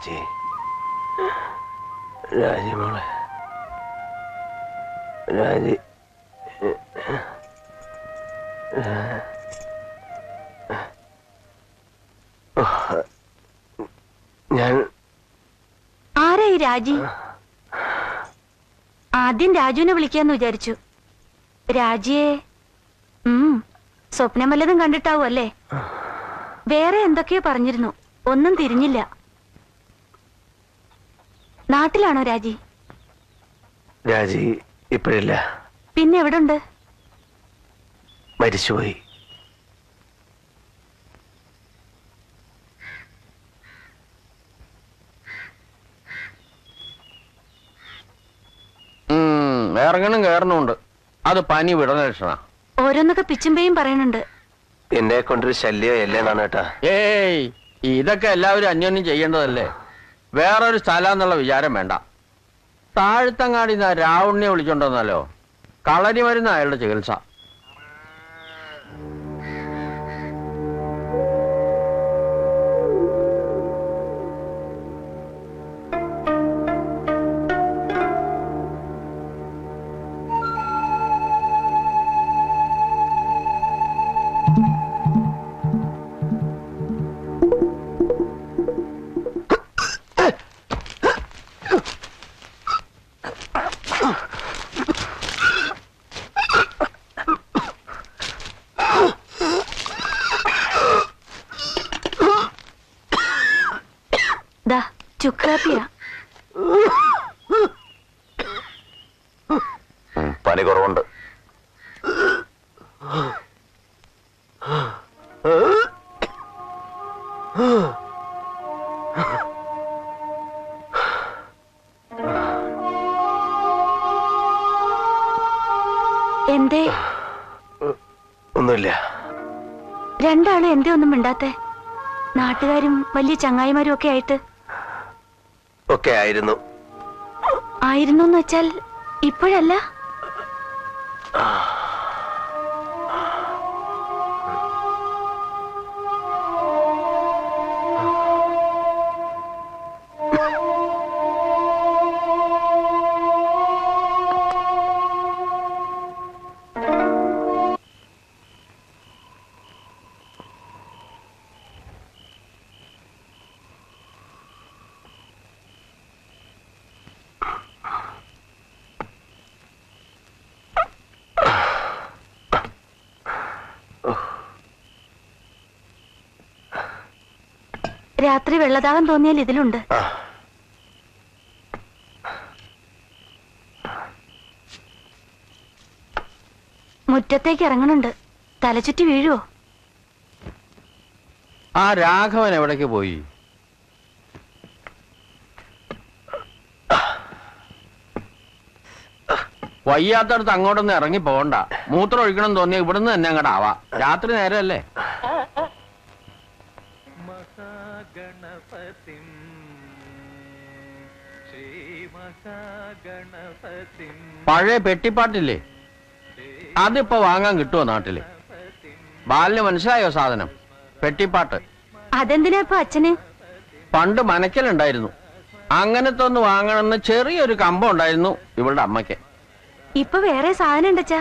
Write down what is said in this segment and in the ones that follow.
രാജി. രാജി മോളെ. രാജി. ഞാൻ ആരായി രാജി? ആദ്യം രാജുവിനെ വിളിക്കാന്ന് വിചാരിച്ചു. രാജിയെ സ്വപ്നം വല്ലതും കണ്ടിട്ടാവും അല്ലേ? വേറെ എന്തൊക്കെയോ പറഞ്ഞിരുന്നു. ഒന്നും തിരിഞ്ഞില്ല. നാട്ടിലാണോ രാജി? രാജി ഇപ്പോഴില്ല. പിന്നെ എവിടെ എവിടുണ്ട്? മരിച്ചുപോയി. ഉം, ഇറങ്ങണം കയറണമുണ്ട്. അത് പനി വിടണ ലക്ഷണ ഓരോന്നൊക്കെ പിച്ചുമ്പയും പറയണുണ്ട്. എന്നെ കൊണ്ടൊരു ശല്യം അല്ലേന്നാണ് കേട്ടാ. ഏയ് ഇതൊക്കെ എല്ലാവരും അന്യോന്യം ചെയ്യേണ്ടതല്ലേ? വേറൊരു സ്ഥലം എന്നുള്ള വിചാരം വേണ്ട. താഴ്ത്തങ്ങാടി നിന്ന് രാവുണ്ണിയെ വിളിച്ചോണ്ടോന്നല്ലോ. കളരി മരുന്ന് അയാളുടെ ചികിത്സ. എന്തേ? ഒന്നുമില്ല. രണ്ടാളും എന്തേ ഒന്നും മിണ്ടാത്തെ? നാട്ടുകാരും വലിയ ചങ്ങായിമാരും ഒക്കെ ആയിട്ട്. ഒക്കെ ആയിരുന്നു. ആയിരുന്നു എന്ന് വെച്ചാൽ ഇപ്പോഴല്ല? രാത്രി വെള്ളദാഹം തോന്നിയാൽ ഇതിലുണ്ട്. മുറ്റത്തേക്ക് ഇറങ്ങണുണ്ട്. തലചുറ്റി വീഴുവോ? ആ രാഘവൻ എവിടേക്ക് പോയി? വയ്യാത്തടത്ത് അങ്ങോട്ടൊന്നും ഇറങ്ങി പോകണ്ട. മൂത്രം ഒഴിക്കണം തോന്നിയ ഇവിടുന്ന് തന്നെ അങ്ങോട്ടാവാ രാത്രി നേരമല്ലേ? പഴയ പെട്ടിപ്പാട്ടില്ലേ? അതിപ്പോ വാങ്ങാൻ കിട്ടുമോ നാട്ടിൽ? ബാലിന് മനസ്സിലായോ സാധനം? പെട്ടിപ്പാട്ട്. അതെന്തിനാ അച്ഛന്? പണ്ട് മനക്കലുണ്ടായിരുന്നു. അങ്ങനത്തെ ഒന്ന് വാങ്ങണമെന്ന് ചെറിയൊരു കമ്പം ഉണ്ടായിരുന്നു ഇവളുടെ അമ്മയ്ക്ക്. ഇപ്പൊ വേറെ സാധനം ഉണ്ടച്ചാ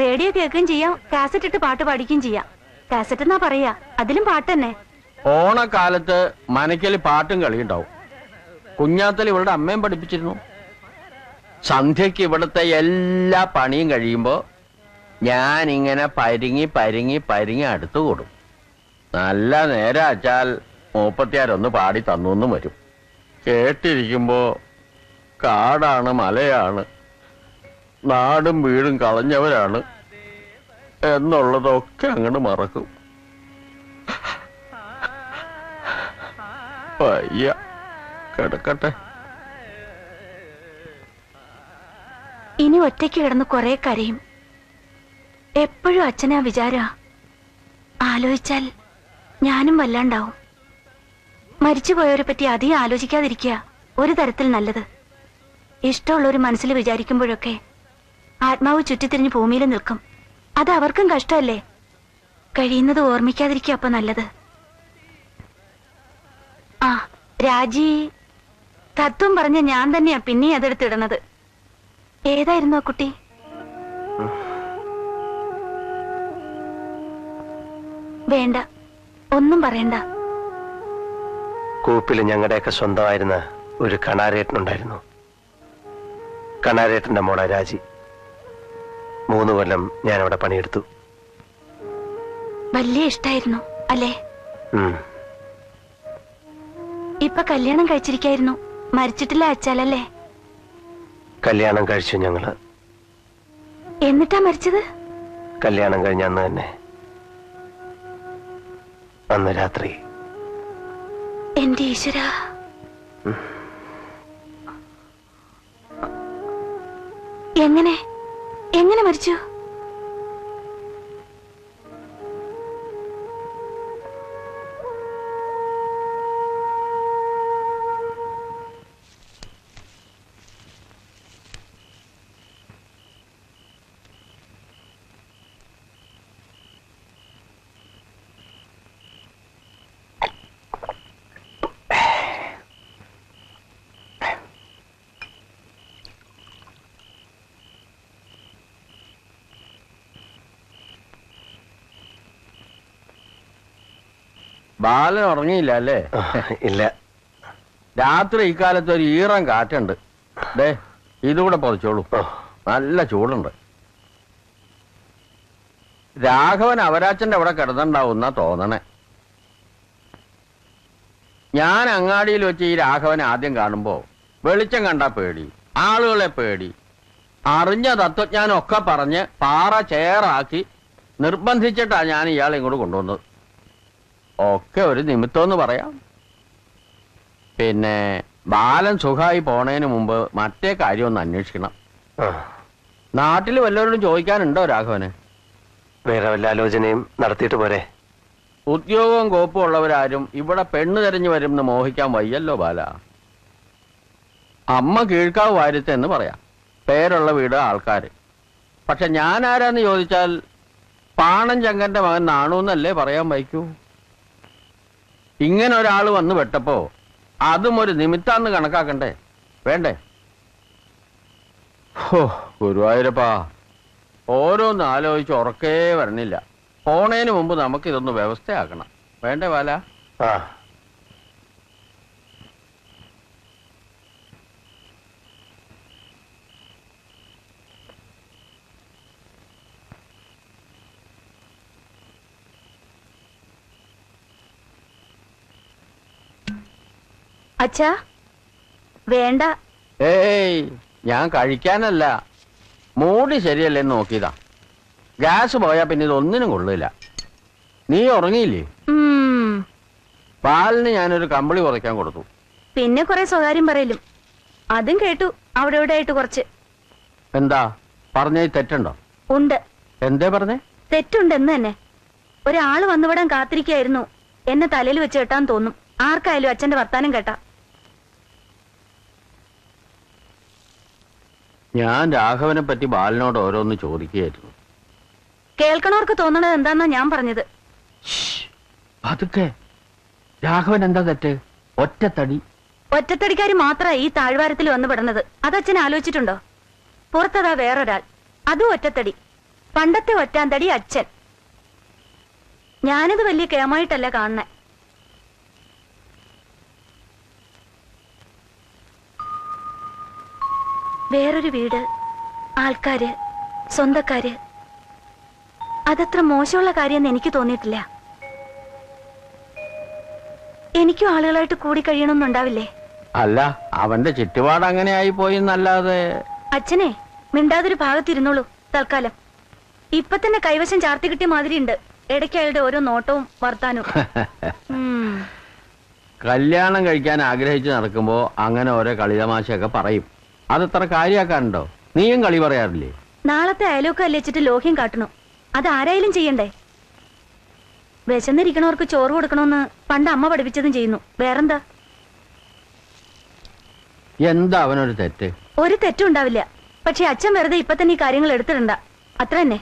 റേഡിയോ കേൾക്കുകയും ചെയ്യാം കാസറ്റ് ഇട്ട് പാട്ട് പാടിക്കുകയും ചെയ്യാം. കാസറ്റ് എന്നാ പറയാ? അതിലും പാട്ട് തന്നെ ഓണക്കാലത്ത് മനക്കൽ പാട്ടും കളിയുണ്ടാവും. കുഞ്ഞാത്തൽ ഇവളുടെ അമ്മയും പഠിപ്പിച്ചിരുന്നു. സന്ധ്യക്ക് ഇവിടുത്തെ എല്ലാ പണിയും കഴിയുമ്പോൾ ഞാൻ ഇങ്ങനെ പരിങ്ങി പരിങ്ങി പരിങ്ങി അടുത്തു കൂടും. നല്ല നേരം അച്ചാൽ മൂപ്പത്തിയാരൊന്ന് പാടി തന്നു വരും. കേട്ടിരിക്കുമ്പോൾ കാടാണ് മലയാണ് നാടും വീടും കളഞ്ഞവരാണ് എന്നുള്ളതൊക്കെ അങ്ങോട്ട് മറക്കും. പയ്യ കിടക്കട്ടെ. ഇനി ഒറ്റയ്ക്ക് കിടന്ന് കുറെ കരയും. എപ്പോഴും അച്ഛനാ വിചാര. ആലോചിച്ചാൽ ഞാനും വല്ലാണ്ടാവും. മരിച്ചുപോയവരെ പറ്റി അധികം ആലോചിക്കാതിരിക്കുക. ഒരു തരത്തിൽ നല്ലത്. ഇഷ്ടമുള്ളൊരു മനസ്സിൽ വിചാരിക്കുമ്പോഴൊക്കെ ആത്മാവ് ചുറ്റിത്തിരിഞ്ഞ് ഭൂമിയിൽ നിൽക്കും. അത് അവർക്കും കഷ്ടമല്ലേ? കഴിയുന്നത് ഓർമ്മിക്കാതിരിക്കുക അപ്പൊ നല്ലത്. ആ രാജി. തത്വം പറഞ്ഞ ഞാൻ തന്നെയാ പിന്നെയും അതെടുത്തിടണത് ഏതായിരുന്നു ആ കുട്ടി? വേണ്ട. ഒന്നും പറയണ്ട. കൂപ്പിൽ ഞങ്ങളുടെയൊക്കെ സ്വന്തമായിരുന്ന ഒരു കണാരേട്ടനുണ്ടായിരുന്നു. കണാരേട്ടന്റെ മോളെ രാജി. മൂന്ന് കൊല്ലം ഞാൻ അവിടെ പണിയെടുത്തു. വലിയ ഇഷ്ടായിരുന്നു അല്ലേ. ഇപ്പൊ കല്യാണം കഴിച്ചിരിക്കായിരുന്നു. മരിച്ചിട്ടില്ല അച്ചാലല്ലേ കല്യാണം കഴിച്ചു ഞങ്ങൾ. എന്നിട്ടാ മരിച്ചത്? കല്യാണം കഴിഞ്ഞ അന്ന് തന്നെ. അന്ന് രാത്രി. എന്റെ ഈശ്വര. എങ്ങനെ? എങ്ങനെ മരിച്ചു? ബാലൻ ഉറങ്ങിയില്ല അല്ലേ? ഇല്ല. രാത്രി ഇക്കാലത്ത് ഒരു ഈറൻ കാറ്റുണ്ട്. ദേ ഇതുകൂടെ പൊതച്ചോളൂ. നല്ല ചൂടുണ്ട്. രാഘവൻ അവരാച്ചന്റെ അവിടെ കിടന്നുണ്ടാവുന്ന തോന്നണേ. ഞാൻ അങ്ങാടിയിൽ വെച്ച് ഈ രാഘവനെ ആദ്യം കാണുമ്പോ വെളിച്ചം കണ്ട പേടി ആളുകളെ പേടി. അറിഞ്ഞ തത്വജ്ഞാനം ഒക്കെ പറഞ്ഞ് പാറ ചേറാക്കി നിർബന്ധിച്ചിട്ടാണ് ഞാൻ ഇയാളെ ഇങ്ങോട്ട് കൊണ്ടുവന്നത്. ഒക്കെ ഒരു നിമിത്തമെന്ന് പറയാം. പിന്നെ ബാലൻ സുഖമായി പോണേന് മുമ്പ് മറ്റേ കാര്യം ഒന്ന് അന്വേഷിക്കണം. നാട്ടിൽ വല്ലവരോടും ചോദിക്കാനുണ്ടോ രാഘവന്? വേറെ വല്ല ആലോചനയും നടത്തിയിട്ട് പോരെ. ഉദ്യോഗവും കോപ്പും ഉള്ളവരാരും ഇവിടെ പെണ്ണ് തെരഞ്ഞു വരും എന്ന് മോഹിക്കാൻ വയ്യല്ലോ ബാല. അമ്മ കീഴ്ക്കാവ് വാരുത്തെന്ന് പറയാം. പേരുള്ള വീട് ആൾക്കാർ പക്ഷെ ഞാൻ ആരാന്ന് ചോദിച്ചാൽ പാണൻ ചങ്കന്റെ മകൻ നാണു എന്നല്ലേ പറയാൻ വയ്ക്കൂ? ഇങ്ങനെ ഒരാൾ വന്ന് വെട്ടപ്പോ അതും ഒരു നിമിത്താന്ന് കണക്കാക്കണ്ടേ. വേണ്ടേ? ഹോ ഗുരുവായൂരപ്പാ. ഓരോന്ന് ആലോചിച്ച് ഉറക്കേ വരണില്ല പോണേന് മുമ്പ് നമുക്ക് ഇതൊന്ന് വ്യവസ്ഥയാക്കണം. വേണ്ടേ വാല ആ. അച്ഛാ വേണ്ട. ഏയ് ഞാൻ കഴിക്കാനല്ല. മൂടി ശരിയല്ലേ നോക്കിയതാ. ഗ്യാസ് പോയാ പിന്നെ ഇതൊന്നിനും കൊള്ളില്ല. നീ ഉറങ്ങിയില്ലേ? ഉം, പാലിന് ഞാനൊരു കമ്പിളി കുറയ്ക്കാൻ കൊടുത്തു. പിന്നെ കുറെ സ്വകാര്യം പറയലും. അതും കേട്ടു. അവിടെ ഇവിടെ ആയിട്ട് കുറച്ച്. എന്താ? പറഞ്ഞ തെറ്റുണ്ടോ? ഉണ്ട്. എന്തേ പറഞ്ഞേ? തെറ്റുണ്ടെന്ന് തന്നെ. ഒരാൾ വന്നുവിടാൻ കാത്തിരിക്കായിരുന്നു. എന്നെ തലയിൽ വെച്ച് കെട്ടാൻ തോന്നും. ആർക്കായാലും അച്ഛന്റെ വർത്താനം കേട്ടാ. ഞാൻ രാഘവനെ പറ്റി ബാലനോട് ഓരോന്ന് ചോദിക്കുകയായിരുന്നു. കേൾക്കണവർക്ക് തോന്നണത് എന്താന്നാ ഞാൻ പറഞ്ഞത്. അതൊക്കെ രാഘവൻ എന്താ തെറ്റ്? ഒറ്റത്തടി. ഒറ്റത്തടിക്കാരി മാത്ര ഈ താഴ്വാരത്തിൽ വന്നു പെടുന്നത്. അതച്ഛൻ ആലോചിച്ചിട്ടുണ്ടോ? പുറത്തതാ വേറൊരാൾ. അതും ഒറ്റത്തടി. പണ്ടത്തെ ഒറ്റാന്തടി അച്ഛൻ. ഞാനത് വലിയ കേമായിട്ടല്ല കാണുന്നേ. വേറൊരു വീട് ആൾക്കാര് സ്വന്തക്കാര്. അതത്ര മോശമുള്ള കാര്യമെന്ന് എനിക്ക് തോന്നിയിട്ടില്ല. എനിക്കും ആളുകളായിട്ട് കൂടി കഴിയണമെന്നുണ്ടാവില്ലേ? അല്ല അവന്റെ ചുറ്റുപാട് അങ്ങനെ ആയി പോയി എന്നല്ലാതെ അച്ഛനെ മിണ്ടാതൊരു ഭാഗത്തിരുന്നോളൂ തൽക്കാലം. ഇപ്പൊ തന്നെ കൈവശം ചാർത്തി കിട്ടിയ മാതിരി ഉണ്ട് ഇടയ്ക്ക് അയാളുടെ ഓരോ നോട്ടവും വർത്താനവും. ഉം. കല്യാണം കഴിക്കാൻ ആഗ്രഹിച്ചു നടക്കുമ്പോ അങ്ങനെ ഓരോ കളിതമാശയൊക്കെ പറയും. അതത്ര കാര്യാക്കാനുണ്ടോ? നീയും കളി പറയാറില്ലേ? നാളത്തെ അയലൊക്കെ അല്ലിച്ചിട്ട് ലോഹ്യം കാട്ടണം. അത് ആരായാലും ചെയ്യണ്ടേ? വിശന്നിരിക്കണവർക്ക് ചോറ് കൊടുക്കണമെന്ന് പണ്ട് അമ്മ പഠിപ്പിച്ചതും ചെയ്യുന്നു. വേറെന്താ? എന്താ അവനൊരു തെറ്റ്? ഒരു തെറ്റും ഉണ്ടാവില്ല. പക്ഷെ അച്ഛൻ വെറുതെ ഇപ്പൊ തന്നെ ഈ കാര്യങ്ങൾ എടുത്തിടണ്ട. അത്ര തന്നെ.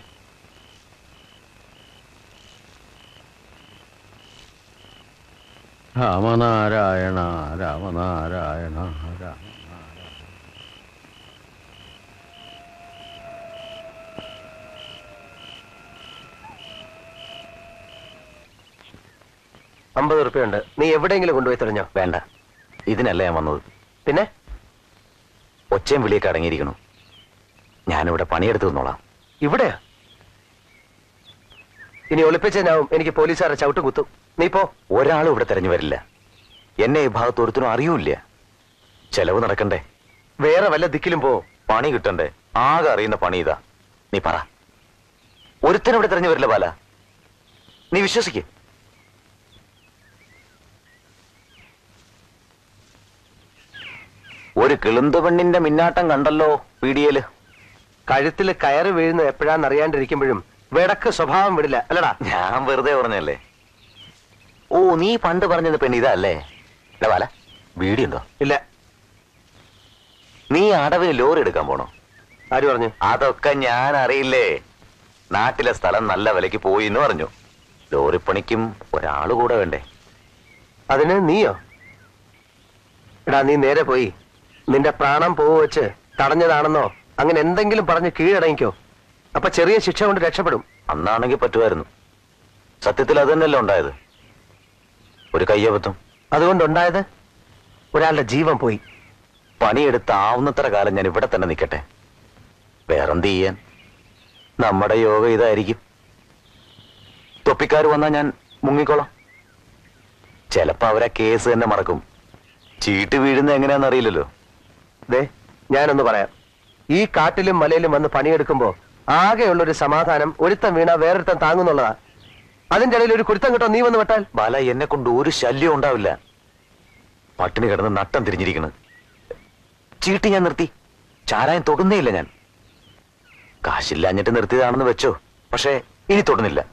രാമനാരായണ രാമനാരായണ രാമ അമ്പത് ഉറുപ്പ്യുണ്ട് നീ എവിടെയെങ്കിലും കൊണ്ടുപോയി തെളിഞ്ഞോ? വേണ്ട. ഇതിനല്ല ഞാൻ വന്നത്. പിന്നെ? ഒച്ചയും വിളിയൊക്കെ അടങ്ങിയിരിക്കണു ഞാനിവിടെ പണിയെടുത്തു നിന്നോളാം ഇവിടെയാ? ഇനി ഒളിപ്പിച്ചതിനാവും എനിക്ക് പോലീസുകാരെ ചവിട്ട് കുത്തും. നീ പോ. ഒരാളും ഇവിടെ തെരഞ്ഞു വരില്ല. എന്നെ ഈ ഭാഗത്ത് ഒരുത്തിനും അറിയൂല്ല. ചെലവ് നടക്കണ്ടേ? വേറെ വല്ല ദിക്കിലും പോ. പണി കിട്ടണ്ടേ? ആകെ അറിയുന്ന പണി ഇതാ. നീ പറ. ഒരുത്തനും ഇവിടെ തെരഞ്ഞു വരില്ല ബാല. നീ വിശ്വസിക്കേ. ഒരു കിളുന്ത് പെണ്ണിന്റെ മിന്നാട്ടം കണ്ടല്ലോ പീഡിയയിൽ കഴുത്തിൽ കയറ് വീഴുന്ന എപ്പോഴാന്ന് അറിയാണ്ടിരിക്കുമ്പോഴും വിടക്ക് സ്വഭാവം വിടില്ല അല്ലടാ? ഞാൻ വെറുതെ പറഞ്ഞല്ലേ? ഓ നീ പണ്ട് പറഞ്ഞത് പെണ്ണ് ഇതല്ലേ? എടാ ബാല വീടിയുണ്ടോ ഇല്ല. നീ അടവിന് ലോറി എടുക്കാൻ പോണോ? ആര് പറഞ്ഞു? അതൊക്കെ ഞാൻ അറിയില്ലേ. നാട്ടിലെ സ്ഥലം നല്ല വിലക്ക് പോയി എന്ന് പറഞ്ഞു. ലോറിപ്പണിക്കും ഒരാൾ കൂടെ വേണ്ടേ? അതിന് നീയോ? എടാ നീ നേരെ പോയി. നിന്റെ പ്രാണം പോവ് വെച്ച് തടഞ്ഞതാണെന്നോ അങ്ങനെ എന്തെങ്കിലും പറഞ്ഞ് കീഴടങ്ങിക്കോ. അപ്പൊ ചെറിയ ശിക്ഷ കൊണ്ട് രക്ഷപ്പെടും. അന്നാണെങ്കിൽ പറ്റുമായിരുന്നു. സത്യത്തിൽ അത് തന്നെയല്ലോ ഉണ്ടായത്? ഒരു കയ്യബദ്ധം. അതുകൊണ്ടുണ്ടായത് ഒരാളുടെ ജീവൻ പോയി. പണിയെടുത്ത് ആവുന്നത്ര കാലം ഞാൻ ഇവിടെ തന്നെ നിൽക്കട്ടെ. വേറെന്ത് ചെയ്യാൻ? നമ്മുടെ യോഗ ഇതായിരിക്കും. തൊപ്പിക്കാർ വന്നാൽ ഞാൻ മുങ്ങിക്കോളാം. ചിലപ്പോൾ അവരാ കേസ് തന്നെ മറക്കും. ചീട്ട് വീഴുന്ന എങ്ങനെയാണെന്ന് അറിയില്ലല്ലോ. ദേ ഞാനൊന്ന് പറയാം. ഈ കാട്ടിലും മലയിലും വന്ന് പണിയെടുക്കുമ്പോ ആകെയുള്ള ഒരു സമാധാനം ഒരുത്തം വീണ വേറൊരുത്തം താങ്ങുന്നുള്ളതാ. അതിന്റെ ഇടയിൽ ഒരു കുരുത്തം കിട്ടോ നീ വന്ന് വിട്ടാൽ? ബാല എന്നെ കൊണ്ട് ഒരു ശല്യം ഉണ്ടാവില്ല. പട്ടിണി കിടന്ന് നട്ടം തിരിഞ്ഞിരിക്കുന്നു ചീട്ടി ഞാൻ നിർത്തി. ചാരായം തൊടുന്നേ ഇല്ല ഞാൻ. കാശില്ലാഞ്ഞിട്ട് നിർത്തിയതാണെന്ന് വെച്ചോ. പക്ഷേ ഇനി തൊടുന്നില്ല.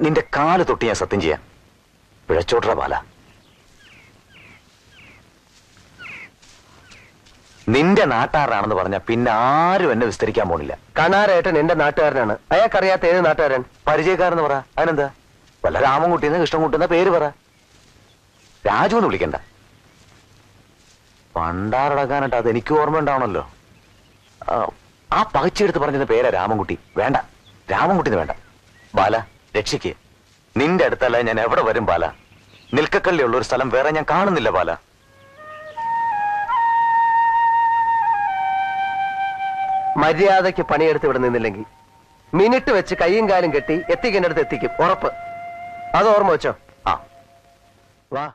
നിന്റെ കാൽ തൊട്ട് ഞാൻ സത്യം ചെയ്യാം. പിഴച്ചോട്ടറ ബാല. നിന്റെ നാട്ടാറാണെന്ന് പറഞ്ഞ പിന്നെ ആരും എന്നെ വിസ്തരിക്കാൻ പോണില്ല. കണാരേട്ടൻ എന്റെ നാട്ടുകാരനാണ്. അയാൾക്കറിയാത്ത ഏത് നാട്ടുകാരൻ? പരിചയക്കാരെന്ന് പറ. അതിനെന്താ? വല്ല രാമൻകുട്ടിന്ന് കൃഷ്ണൻകുട്ടിന്ന പേര് പറ. രാജു എന്ന് വിളിക്കണ്ട. പണ്ടാറടക്കാനായിട്ട് അത് എനിക്ക് ഓർമ്മ ഉണ്ടാവണല്ലോ. ആ, പകച്ചെടുത്ത് പറഞ്ഞിരുന്ന പേരാ രാമൻകുട്ടി. വേണ്ട. രാമൻകുട്ടിന്ന് വേണ്ട. ബാല രക്ഷിക്ക്. നിന്റെ അടുത്തല്ല ഞാൻ എവിടെ വരും ബാല? നിൽക്കക്കള്ളിയുള്ള ഒരു സ്ഥലം വേറെ ഞാൻ കാണുന്നില്ല ബാല. മര്യാദയ്ക്ക് പണിയെടുത്ത് ഇവിടെ നിന്നില്ലെങ്കിൽ. മിനിറ്റ് വെച്ച് കൈയും കാലും കെട്ടി എത്തിക്കേണ്ടടുത്ത് എത്തിക്കും. ഉറപ്പ്. അത് ഓർമ്മ വെച്ചോ? ആ. വാ.